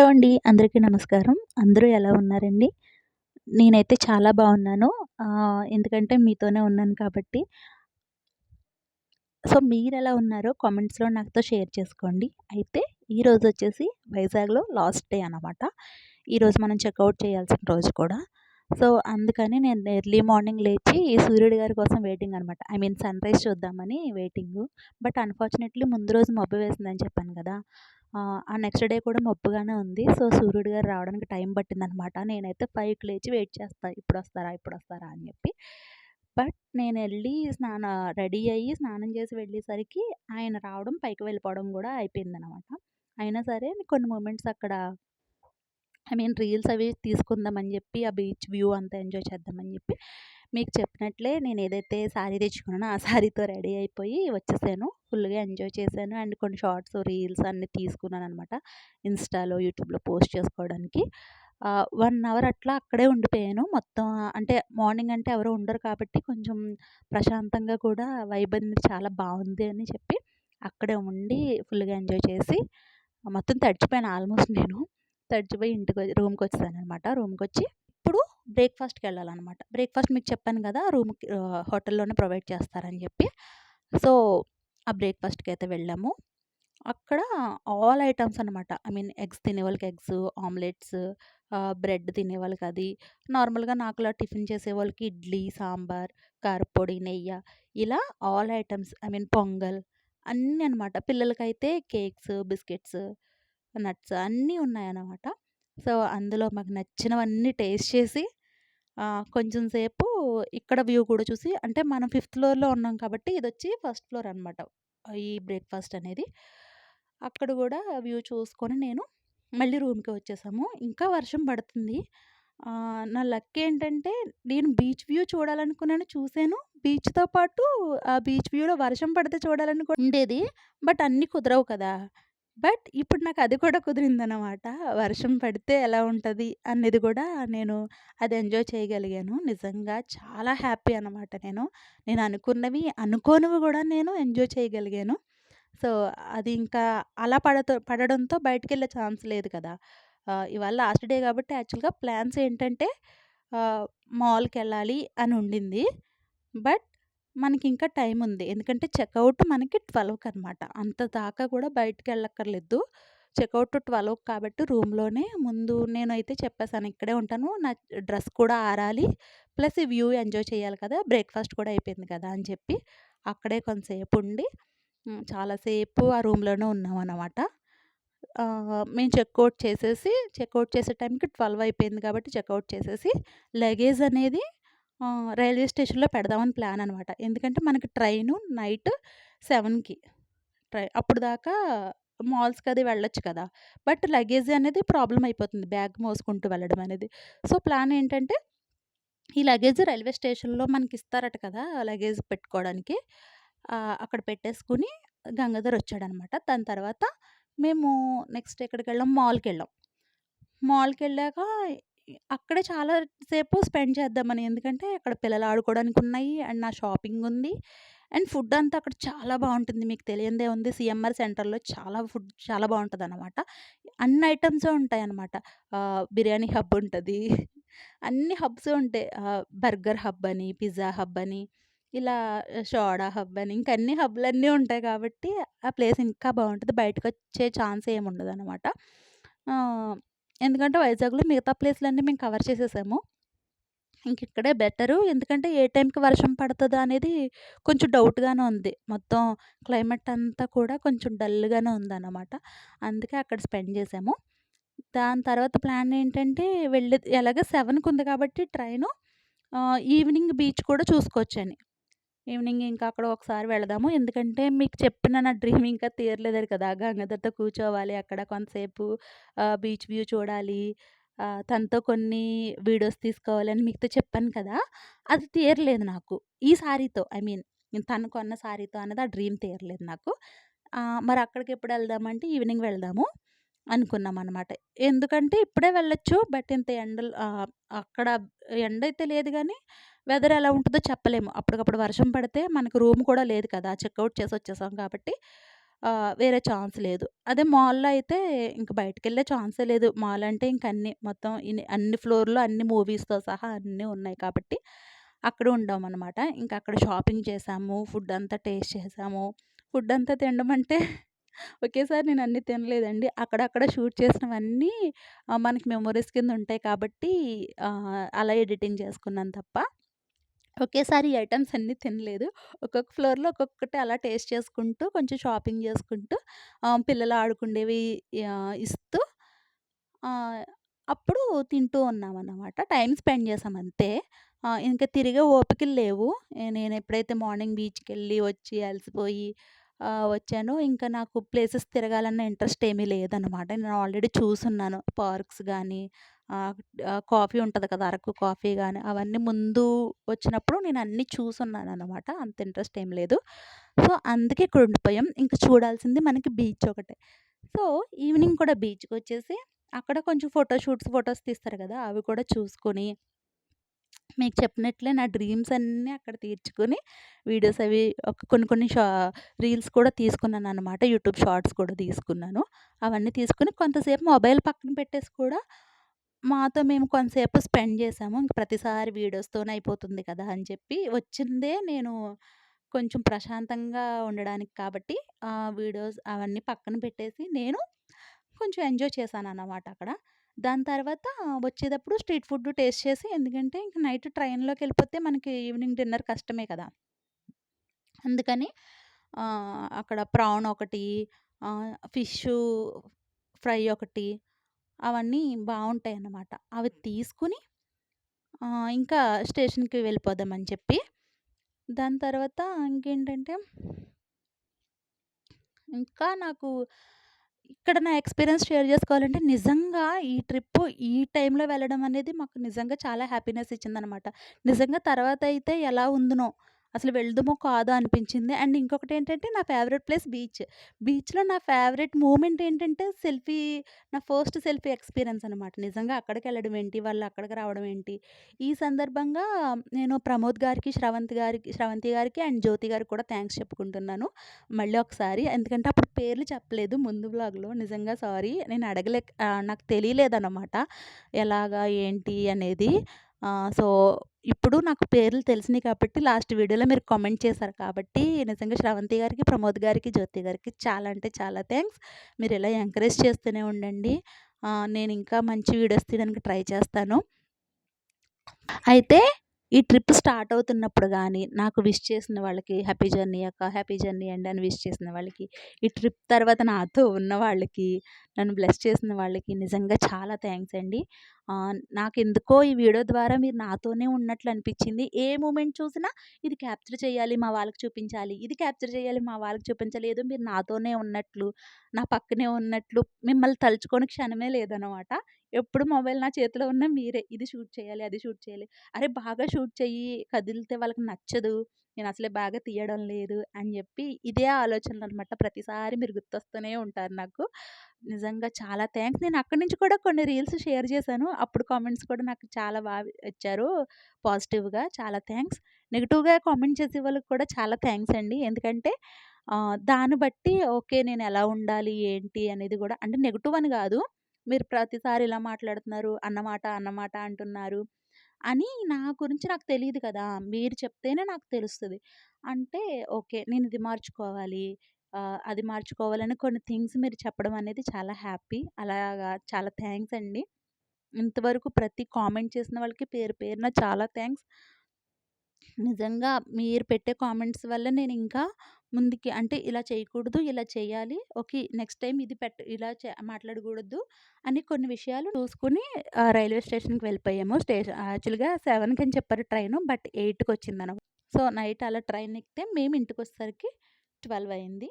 Hello అండి అందరికీ నమస్కారం. అందరూ ఎలా ఉన్నారండి? నేనైతే చాలా బాగున్నాను. ఎందుకంటే మీతోనే ఉన్నాను కాబట్టి. సో మీరు ఎలా ఉన్నారో కామెంట్స్లో నాతో షేర్ చేసుకోండి. అయితే ఈరోజు వచ్చేసి వైజాగ్లో లాస్ట్ డే అనమాట ఈరోజు మనం చెక్అవుట్ చేయాల్సిన రోజు కూడా. సో అందుకని నేను ఎర్లీ మార్నింగ్ లేచి ఈ సూర్యుడి గారి కోసం వెయిటింగ్ అనమాట ఐ మీన్ సన్ రైజ్ చూద్దామని వెయిటింగ్. బట్ అన్ఫార్చునేట్లీ ముందు రోజు మబ్బు వేసిందని చెప్పాను కదా. ఆ నెక్స్ట్ డే కూడా మబ్బుగానే ఉంది. సో సూర్యుడు గారు రావడానికి టైం పట్టిందనమాట. నేనైతే ఫైవ్కి లేచి వెయిట్ చేస్తాను ఇప్పుడు వస్తారా ఇప్పుడు వస్తారా అని చెప్పి. బట్ నేను వెళ్ళి స్నాన రెడీ అయ్యి స్నానం చేసి వెళ్ళేసరికి ఆయన రావడం పైకి వెళ్ళిపోవడం కూడా అయిపోయిందనమాట. అయినా సరే కొన్ని మూమెంట్స్ అక్కడ ఐ మీన్ రీల్స్ అవి తీసుకుందామని చెప్పి ఆ బీచ్ వ్యూ అంతా ఎంజాయ్ చేద్దామని చెప్పి మీకు చెప్పినట్లే నేను ఏదైతే శారీ తెచ్చుకున్నానో ఆ శారీతో రెడీ అయిపోయి వచ్చేసాను. ఫుల్గా ఎంజాయ్ చేశాను. అండ్ కొన్ని షార్ట్స్ రీల్స్ అన్నీ తీసుకున్నాను అనమాట ఇన్స్టాలో యూట్యూబ్లో పోస్ట్ చేసుకోవడానికి. వన్ అవర్ అట్లా అక్కడే ఉండిపోయాను. మొత్తం అంటే మార్నింగ్ అంటే ఎవరు ఉండరు కాబట్టి కొంచెం ప్రశాంతంగా కూడా వైబ్ అనేది చాలా బాగుంది అని చెప్పి అక్కడే ఉండి ఫుల్గా ఎంజాయ్ చేసి మొత్తం తడిచిపోయాను ఆల్మోస్ట్ నేను. తడిచిపోయి ఇంటికి రూమ్కి వచ్చేసాను అనమాట రూమ్కి వచ్చి బ్రేక్ఫాస్ట్కి వెళ్ళాలన్నమాట బ్రేక్ఫాస్ట్ మీకు చెప్పాను కదా రూమ్కి హోటల్లోనే ప్రొవైడ్ చేస్తారని చెప్పి. సో ఆ బ్రేక్ఫాస్ట్కి అయితే వెళ్ళాము. అక్కడ ఆల్ ఐటమ్స్ అనమాట ఐ మీన్ ఎగ్స్ తినేవాళ్ళకి ఎగ్స్ ఆమ్లెట్స్ బ్రెడ్ తినేవాళ్ళకి అది. నార్మల్గా నాకులా టిఫిన్ చేసేవాళ్ళకి ఇడ్లీ సాంబార్ కారపొడి నెయ్యి ఇలా all items I mean pongal అన్నీ అనమాట పిల్లలకైతే కేక్స్ బిస్కెట్స్ నట్స్ అన్నీ ఉన్నాయన్నమాట. సో అందులో మాకు నచ్చినవన్నీ టేస్ట్ చేసి కొంచెం సేపు ఇక్కడ వ్యూ కూడా చూసి అంటే మనం ఫిఫ్త్ ఫ్లోర్లో ఉన్నాం కాబట్టి ఇది వచ్చి ఫస్ట్ ఫ్లోర్ అనమాట ఈ బ్రేక్ఫాస్ట్ అనేది. అక్కడ కూడా వ్యూ చూసుకొని నేను మళ్ళీ రూమ్కి వచ్చేసాము. ఇంకా వర్షం పడుతుంది. నా లక్ ఏంటంటే నేను బీచ్ వ్యూ చూడాలనుకున్నాను చూశాను. బీచ్తో పాటు ఆ బీచ్ వ్యూలో వర్షం పడితే చూడాలని ఉండేది. బట్ అన్నీ కుదరవు కదా. బట్ ఇప్పుడు నాకు అది కూడా కుదిరిందనమాట వర్షం పడితే ఎలా ఉంటుంది అనేది కూడా నేను అది ఎంజాయ్ చేయగలిగాను. నిజంగా చాలా హ్యాపీ అనమాట నేను. నేను అనుకున్నవి అనుకోనివి కూడా నేను ఎంజాయ్ చేయగలిగాను. సో అది ఇంకా అలా పడతో పడడంతో బయటకు వెళ్ళే ఛాన్స్ లేదు కదా. ఇవాళ లాస్ట్ డే కాబట్టి యాక్చువల్గా ప్లాన్స్ ఏంటంటే మాల్కి వెళ్ళాలి అని ఉండింది. బట్ మనకి ఇంకా టైం ఉంది ఎందుకంటే చెక్అవుట్ మనకి ట్వెల్వ్కి అనమాట అంత దాకా కూడా బయటికి వెళ్ళక్కర్లేదు చెక్అవుట్ ట్వెల్వ్ కాబట్టి రూమ్లోనే. ముందు నేనైతే చెప్పేసాను ఇక్కడే ఉంటాను. నా డ్రెస్ కూడా ఆరాలి. ప్లస్ ఈ వ్యూ ఎంజాయ్ చేయాలి కదా. బ్రేక్ఫాస్ట్ కూడా అయిపోయింది కదా అని చెప్పి అక్కడే కొంతసేపు ఉండి చాలాసేపు ఆ రూమ్లోనే ఉన్నాం అనమాట మేము చెక్అవుట్ చేసేసి చెక్అవుట్ చేసే టైంకి ట్వెల్వ్ అయిపోయింది కాబట్టి చెక్అవుట్ చేసేసి లగేజ్ అనేది రైల్వే స్టేషన్లో పెడదామని ప్లాన్ అనమాట. ఎందుకంటే మనకి ట్రైను నైట్ సెవెన్కి. ట్రై అప్పుడు దాకా మాల్స్కి అది వెళ్ళొచ్చు కదా. బట్ లగేజ్ అనేది ప్రాబ్లం అయిపోతుంది బ్యాగ్ మోసుకుంటూ వెళ్ళడం అనేది. సో ప్లాన్ ఏంటంటే ఈ లగేజ్ రైల్వే స్టేషన్లో మనకి ఇస్తారట కదా లగేజ్ పెట్టుకోవడానికి. అక్కడ పెట్టేసుకుని గంగాధర్ వచ్చాడనమాట. దాని తర్వాత మేము నెక్స్ట్ ఎక్కడికి వెళ్ళాం మాల్కి వెళ్ళాం. మాల్కి వెళ్ళాక అక్కడే చాలా సేపు స్పెండ్ చేద్దామని. ఎందుకంటే అక్కడ పిల్లలు ఆడుకోవడానికి ఉన్నాయి అండ్ నా షాపింగ్ ఉంది అండ్ ఫుడ్ అంతా అక్కడ చాలా బాగుంటుంది. మీకు తెలియందే ఉంది సిఎంఆర్ సెంటర్లో చాలా ఫుడ్ చాలా బాగుంటుంది అనమాట అన్ని ఐటమ్స్ ఉంటాయి అనమాట బిర్యానీ హబ్ ఉంటుంది అన్ని హబ్స్ ఉంటాయి. బర్గర్ హబ్ అని పిజ్జా హబ్ అని ఇలా షోడా హబ్ అని ఇంకా అన్ని హబ్లన్నీ ఉంటాయి కాబట్టి ఆ ప్లేస్ ఇంకా బాగుంటుంది. బయటకు వచ్చే ఛాన్స్ ఏమి ఉండదు అనమాట ఎందుకంటే వైజాగ్లో మిగతా ప్లేస్లన్నీ మేము కవర్ చేసేసాము. ఇంక ఇక్కడే బెటరు. ఎందుకంటే ఏ టైంకి వర్షం పడుతుందో అనేది కొంచెం డౌట్గానే ఉంది. మొత్తం క్లైమేట్ అంతా కూడా కొంచెం డల్గానే ఉందన్నమాట. అందుకే అక్కడ స్పెండ్ చేసాము. దాని తర్వాత ప్లాన్ ఏంటంటే వెళ్ళి ఎలాగ సెవెన్కి ఉంది కాబట్టి ట్రైను ఈవినింగ్ బీచ్ కూడా చూసుకోవచ్చని. ఈవినింగ్ ఇంకా అక్కడ ఒకసారి వెళదాము. ఎందుకంటే మీకు చెప్పిన నా డ్రీమ్ ఇంకా తీరలేదు కదా. గంగాధర్తో కూర్చోవాలి అక్కడ కొంతసేపు బీచ్ వ్యూ చూడాలి తనతో కొన్ని వీడియోస్ తీసుకోవాలని మీతో చెప్పాను కదా. అది తీరలేదు నాకు. ఈ సారీతో ఐ మీన్ తను కొన్న సారీతో అన్నది ఆ డ్రీమ్ తీరలేదు నాకు. మరి అక్కడికి ఎప్పుడు వెళ్దామంటే ఈవినింగ్ వెళ్దాము అనుకున్నాం అనమాట ఎందుకంటే ఇప్పుడే వెళ్ళొచ్చు బట్ ఇంత ఎండలు అక్కడ ఎండ అయితే లేదు కానీ వెదర్ ఎలా ఉంటుందో చెప్పలేము అప్పటికప్పుడు వర్షం పడితే మనకు రూమ్ కూడా లేదు కదా చెక్అవుట్ చేసి వచ్చేసాం కాబట్టి వేరే ఛాన్స్ లేదు. అదే మాల్‌లో అయితే ఇంక బయటికెళ్ళే ఛాన్సే లేదు. మాల్ అంటే ఇంక అన్ని మొత్తం ఇన్ని అన్ని ఫ్లోర్‌లో అన్ని మూవీస్‌తో సహా అన్నీ ఉన్నాయి కాబట్టి అక్కడ ఉండామనమాట. ఇంక అక్కడ షాపింగ్ చేసాము ఫుడ్ అంతా టేస్ట్ చేసాము. ఫుడ్ అంతా తినడం అంటే ఒకేసారి నేను అన్నీ తినలేదండి. అక్కడక్కడ షూట్ చేసినవన్నీ మనకి మెమోరీస్ కింద ఉంటాయి కాబట్టి అలా ఎడిటింగ్ చేసుకున్నాను తప్ప ఒకేసారి ఈ అన్నీ తినలేదు. ఒక్కొక్క ఫ్లోర్‌లో ఒక్కొక్కటి అలా టేస్ట్ చేసుకుంటూ, కొంచెం షాపింగ్ చేసుకుంటూ పిల్లలు ఆడుకుండేవి ఇస్తూ అప్పుడు తింటూ ఉన్నామన్నమాట. టైం స్పెండ్ చేసాం అంతే. ఇంకా తిరిగే ఓపికలు లేవు. నేను ఎప్పుడైతే మార్నింగ్ బీచ్కి వెళ్ళి వచ్చి అలసిపోయి వచ్చాను ఇంకా నాకు ప్లేసెస్ తిరగాలన్న ఇంట్రెస్ట్ ఏమీ లేదనమాట. నేను ఆల్రెడీ చూసున్నాను. పార్క్స్ కానీ కాఫీ ఉంటుంది కదా! అరకు కాఫీ కానీ అవన్నీ ముందు వచ్చినప్పుడు నేను అన్నీ చూసున్నాననమాట. అంత ఇంట్రెస్ట్ ఏం లేదు. సో, అందుకే ఇక్కడ ఉండిపోయాం. ఇంకా చూడాల్సింది మనకి బీచ్ ఒకటే. సో, ఈవినింగ్ కూడా బీచ్‌కొచ్చేసి అక్కడ కొంచెం ఫోటోషూట్స్ ఫొటోస్ ఫోటోస్ తీస్తారు కదా! అవి కూడా చూసుకొని మీకు చెప్పినట్లే నా డ్రీమ్స్ అన్నీ అక్కడ తీర్చుకొని వీడియోస్ అవి ఒక కొన్ని కొన్ని షా రీల్స్ కూడా తీసుకున్నాను అనమాట యూట్యూబ్ షార్ట్స్ కూడా తీసుకున్నాను. అవన్నీ తీసుకొని కొంతసేపు మొబైల్ పక్కన పెట్టేసి కూడా మాతో మేము కొంతసేపు స్పెండ్ చేసాము ఇంక ప్రతిసారి వీడియోస్‌తోనే అయిపోతుంది కదా! అని చెప్పి వచ్చిందే నేను కొంచెం ప్రశాంతంగా ఉండడానికి కాబట్టి వీడియోస్ అవన్నీ పక్కన పెట్టేసి నేను కొంచెం ఎంజాయ్ చేశాను అన్నమాట అక్కడ. దాని తర్వాత వచ్చేటప్పుడు స్ట్రీట్ ఫుడ్ టేస్ట్ చేసి ఎందుకంటే ఇంక నైట్ ట్రైన్లోకి వెళ్ళిపోతే మనకి ఈవినింగ్ డిన్నర్ కష్టమే కదా! అందుకని అక్కడ ప్రాన్ ఒకటి ఫిష్ ఫ్రై ఒకటి అవన్నీ బాగుంటాయి అన్నమాట అవి తీసుకొని ఇంకా స్టేషన్‌కి వెళ్ళిపోదామని చెప్పి దాని తర్వాత ఇంకేంటంటే ఇంకా నాకు ఇక్కడ నా ఎక్స్‌పీరియన్స్ షేర్ చేసుకోవాలంటే నిజంగా ఈ ట్రిప్పు ఈ టైంలో వెళ్ళడం అనేది మాకు నిజంగా చాలా హ్యాపీనెస్ ఇచ్చిందనమాట. నిజంగా తర్వాత అయితే ఎలా ఉందనో అసలు వెళ్దుమో కాదో అనిపించింది. అండ్ ఇంకొకటి ఏంటంటే నా ఫేవరెట్ ప్లేస్ బీచ్. బీచ్‌లో నా ఫేవరెట్ మూమెంట్ ఏంటంటే సెల్ఫీ నా ఫస్ట్ సెల్ఫీ ఎక్స్‌పీరియన్స్ అనమాట. నిజంగా అక్కడికి వెళ్ళడం ఏంటి, వాళ్ళు అక్కడికి రావడం ఏంటి. ఈ సందర్భంగా నేను ప్రమోద్ గారికి, శ్రవంత్ గారికి శ్రవంతి గారికి అండ్ జ్యోతి గారికి కూడా థ్యాంక్స్ చెప్పుకుంటున్నాను. మళ్ళీ ఒకసారి ఎందుకంటే అప్పుడు పేర్లు చెప్పలేదు ముందు బ్లాగ్లో నిజంగా సారీ. నేను అడగలేక నాకు తెలియలేదన్నమాట ఎలాగా ఏంటి అనేది. సో, ఇప్పుడు నాకు పేర్లు తెలిసినాయి కాబట్టి లాస్ట్ వీడియోలో మీరు కామెంట్ చేశారు కాబట్టి నిజంగా శ్రవంతి గారికి, ప్రమోద్ గారికి, జ్యోతి గారికి చాలా అంటే చాలా థ్యాంక్స్ మీరు ఇలా ఎంకరేజ్ చేస్తూనే ఉండండి. నేను ఇంకా మంచి వీడియోస్ తీయడానికి ట్రై చేస్తాను. అయితే ఈ ట్రిప్ స్టార్ట్ అవుతున్నప్పుడు కానీ నాకు విష్ చేసిన వాళ్ళకి హ్యాపీ జర్నీ అక్క, హ్యాపీ జర్నీ అండి అని విష్ చేసిన వాళ్ళకి, ఈ ట్రిప్ తర్వాత నాతో ఉన్న వాళ్ళకి, నన్ను బ్లెస్ చేసిన వాళ్ళకి నిజంగా చాలా థ్యాంక్స్ అండి. నాకు ఎందుకో ఈ వీడియో ద్వారా మీరు నాతోనే ఉన్నట్లు అనిపించింది ఏ మూమెంట్ చూసినా ఇది క్యాప్చర్ చేయాలి, మా వాళ్ళకి చూపించాలి, ఇది క్యాప్చర్ చేయాలి, మా వాళ్ళకి చూపించాలి. ఏదో మీరు నాతోనే ఉన్నట్లు, నా పక్కనే ఉన్నట్లు, మిమ్మల్ని తలుచుకొని క్షణమే లేదనమాట. ఎప్పుడు మొబైల్ నా చేతిలో ఉన్న మీరే. ఇది షూట్ చేయాలి, అది షూట్ చేయాలి. అరే! బాగా షూట్ చెయ్యి, కదిలితే వాళ్ళకి నచ్చదు. నేను అసలే బాగా తీయడం లేదు అని చెప్పి ఇదే ఆలోచనలు అనమాట ప్రతిసారి మీరు గుర్తొస్తూనే ఉంటారు నాకు. నిజంగా చాలా థ్యాంక్స్ నేను అక్కడి నుంచి కూడా కొన్ని రీల్స్ షేర్ చేశాను. అప్పుడు కామెంట్స్ కూడా నాకు చాలా బాగా ఇచ్చారు పాజిటివ్‌గా. చాలా థ్యాంక్స్ నెగిటివ్గా కామెంట్ చేసే వాళ్ళకి కూడా చాలా థ్యాంక్స్ అండి. ఎందుకంటే దాన్ని బట్టి ఓకే. నేను ఎలా ఉండాలి, ఏంటి అనేది కూడా అంటే నెగిటివ్ అని కాదు మీరు ప్రతిసారి ఇలా మాట్లాడుతున్నారు, అన్నమాట, అన్నమాట అంటున్నారు అని నా గురించి నాకు తెలియదు కదా! మీరు చెప్తేనే నాకు తెలుస్తుంది అంటే ఓకే. నేను ఇది మార్చుకోవాలి. అది మార్చుకోవాలని కొన్ని థింగ్స్ మీరు చెప్పడం అనేది చాలా హ్యాపీ. అలాగా చాలా థ్యాంక్స్ అండి. ఇంతవరకు ప్రతి కామెంట్ చేసిన వాళ్ళకి పేరు పేరున చాలా థ్యాంక్స్ నిజంగా మీరు పెట్టే కామెంట్స్ వల్ల నేను ఇంకా ముందుకి అంటే ఇలా చేయకూడదు, ఇలా చేయాలి. ఓకే. నెక్స్ట్ టైం ఇది పెట్ట ఇలా చే మాట్లాడకూడదు అని కొన్ని విషయాలు చూసుకుని రైల్వే స్టేషన్‌కి వెళ్ళిపోయాము. స్టేషన్ యాక్చువల్‌గా సెవెన్కి అని చెప్పారు ట్రైను. బట్ ఎయిట్కి వచ్చింది అనమాట సో, నైట్ అలా ట్రైన్ ఎక్కితే మేము ఇంటికొచ్చేసరికి 12 అయింది.